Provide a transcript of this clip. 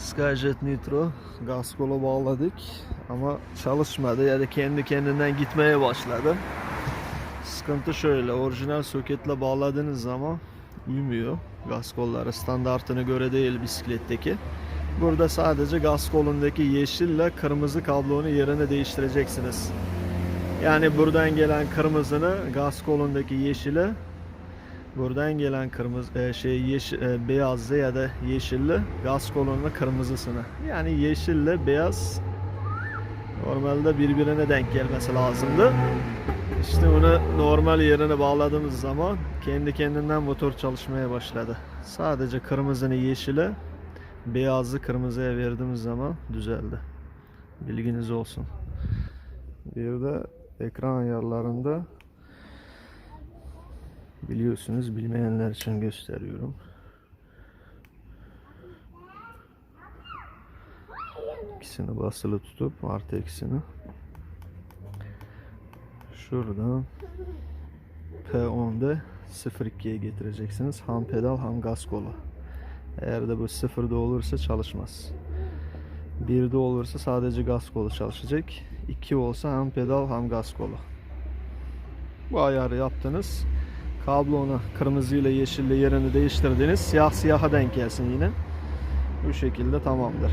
Skyjet Nitro gaz kolu bağladık ama çalışmadı ya da kendi kendinden gitmeye başladı. Sıkıntı şöyle orijinal soketle bağladığınız zaman uymuyor. Gaz kolları standartına göre değil bisikletteki. Burada sadece gaz kolundaki yeşille kırmızı kablonun yerini değiştireceksiniz. Yani buradan gelen kırmızını gaz kolundaki yeşile Buradan gelen kırmızı e, şey yeşil, e, beyazlı ya da yeşilli gaz kolonunun kırmızısını. Yani yeşille beyaz normalde birbirine denk gelmesi lazımdı. İşte bunu normal yerine bağladığımız zaman kendi kendinden motor çalışmaya başladı. Sadece kırmızını yeşile, beyazı kırmızıya verdiğimiz zaman düzeldi. Bilginiz olsun. Bir de ekran ayarlarında Biliyorsunuz bilmeyenler için gösteriyorum. İkisini basılı tutup artı ikisini şuradan P10'da 0.2'ye getireceksiniz. Ham pedal ham gaz kolu. Eğer de bu sıfırda olursa çalışmaz. 1'de olursa sadece gaz kolu çalışacak. 2 olsa hem pedal hem gaz kolu. Bu ayarı yaptınız. Kablonu kırmızı ile yeşille yerini değiştirdiniz. Siyah siyaha denk gelsin yine. Bu şekilde tamamdır.